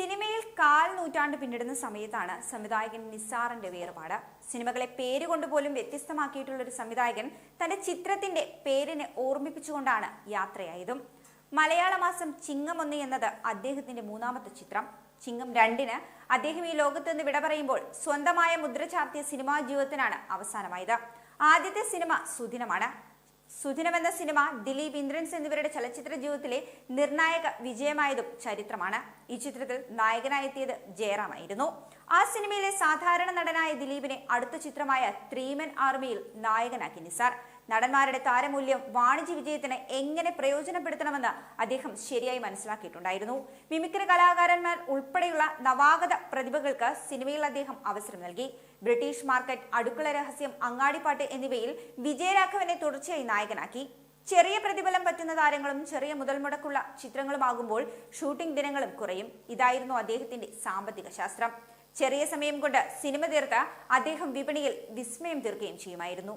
സിനിമയിൽ കാൽ നൂറ്റാണ്ട് പിന്നിടുന്ന സമയത്താണ് സംവിധായകൻ നിസാറിന്റെ വേർപാട്. സിനിമകളെ പേരുകൊണ്ട് പോലും വ്യത്യസ്തമാക്കിയിട്ടുള്ള ഒരു സംവിധായകൻ തന്റെ ചിത്രത്തിന്റെ പേരിനെ ഓർമ്മിപ്പിച്ചുകൊണ്ടാണ് യാത്രയായതും. മലയാള മാസം ചിങ്ങമൊന്ന് എന്നത് അദ്ദേഹത്തിന്റെ മൂന്നാമത്തെ ചിത്രം. ചിങ്ങം രണ്ടിന് അദ്ദേഹം ഈ ലോകത്ത് നിന്ന് വിട പറയുമ്പോൾ സ്വന്തമായ മുദ്ര ചാർത്തിയ സിനിമാ ജീവിതത്തിനാണ് അവസാനമായത്. ആദ്യത്തെ സിനിമ സുദിനമാണ്. സുദിനം എന്ന സിനിമ ദിലീപ് ഇന്ദ്രൻസ് എന്നിവരുടെ ചലച്ചിത്ര ജീവിതത്തിലെ നിർണായക വിജയമായതും ചരിത്രമാണ്. ഈ ചിത്രത്തിൽ നായകനായെത്തിയത് ജയറാമായിരുന്നു. ആ സിനിമയിലെ സാധാരണ നടനായ ദിലീപിനെ അടുത്ത ചിത്രമായ ത്രീമൻ ആർമിയിൽ നായകനാക്കി നിസാർ. നടന്മാരുടെ താരമൂല്യം വാണിജ്യ വിജയത്തിന് എങ്ങനെ പ്രയോജനപ്പെടുത്തണമെന്ന് അദ്ദേഹം ശരിയായി മനസ്സിലാക്കിയിട്ടുണ്ടായിരുന്നു. മിമിക്രി കലാകാരന്മാർ ഉൾപ്പെടെയുള്ള നവാഗത പ്രതിഭകൾക്ക് സിനിമയിൽ അദ്ദേഹം അവസരം നൽകി. ബ്രിട്ടീഷ് മാർക്കറ്റ് അടുക്കള രഹസ്യം അങ്ങാടിപ്പാട്ട് എന്നിവയിൽ വിജയരാഘവനെ തുടർച്ചയായി നായകനാക്കി. ചെറിയ പ്രതിഫലം പറ്റുന്ന താരങ്ങളും ചെറിയ മുതൽ മുടക്കുള്ള ചിത്രങ്ങളുമാകുമ്പോൾ ഷൂട്ടിംഗ് ദിനങ്ങളും കുറയും. ഇതായിരുന്നു അദ്ദേഹത്തിന്റെ സാമ്പത്തിക ശാസ്ത്രം. ചെറിയ സമയം കൊണ്ട് സിനിമ തീർത്ത് അദ്ദേഹം വിപണിയിൽ വിസ്മയം തീർക്കുകയും ചെയ്യുമായിരുന്നു.